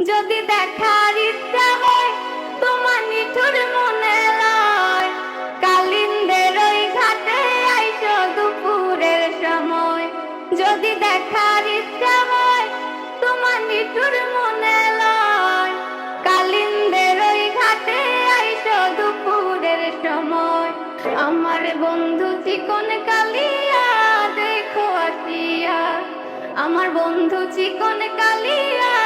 যদি দেখার ইচ্ছা হয়, তোমার নিঠুর মনে লয়। কালিন্দের ওই ঘাটে আইসো দুপুরের সময়। যদি দেখার ইচ্ছা হয়, তোমার নিঠুর মনে লয়। কালিন্দের ওই ঘাটে আইসো দুপুরের সময়। আমার বন্ধু চিকন কালিয়া, দেখো আসিয়া। আমার বন্ধু চিকন কালিয়া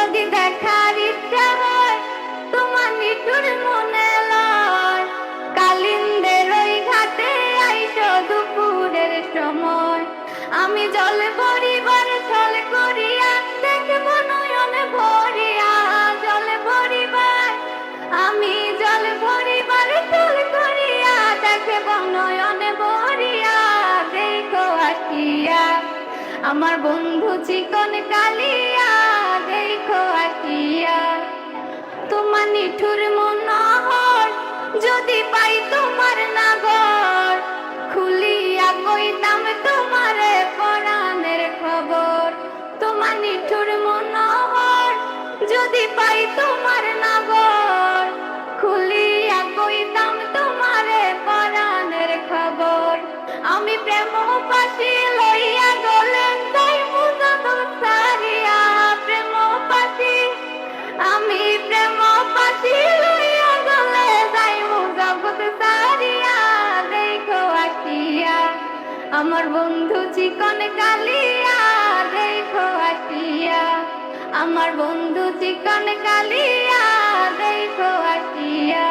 যদি দেখার ইচ্ছা হয়, তোমার মনে লয়। কালিন্দের ওই ঘাটে দুপুরের সময়। আমি জল ভরিবার ছল করিয়া, দেখব নয়ন ভরিয়া। জল ভরিবার আমি জল ভরিবার ছল করিয়া, দেখব নয়ন ভরিয়া। দেখো আসিয়া আমার বন্ধু চিকন কালিয়া তোমার নিঠুর মনোহর, যদি পাই তোমার নাগর, খুলিয়া কইতাম তোমার পরাণের খবর। তোমার নিঠুর মনোহর, যদি পাই তোমার নাগর, খুলিয়া কইতাম তোমার পরাণের খবর। আমি প্রেম পাশি আমার বন্ধু চিকন কালিয়া দেখো আটিয়া। আমার বন্ধু চিকন কালিয়া দেখো আটিয়া।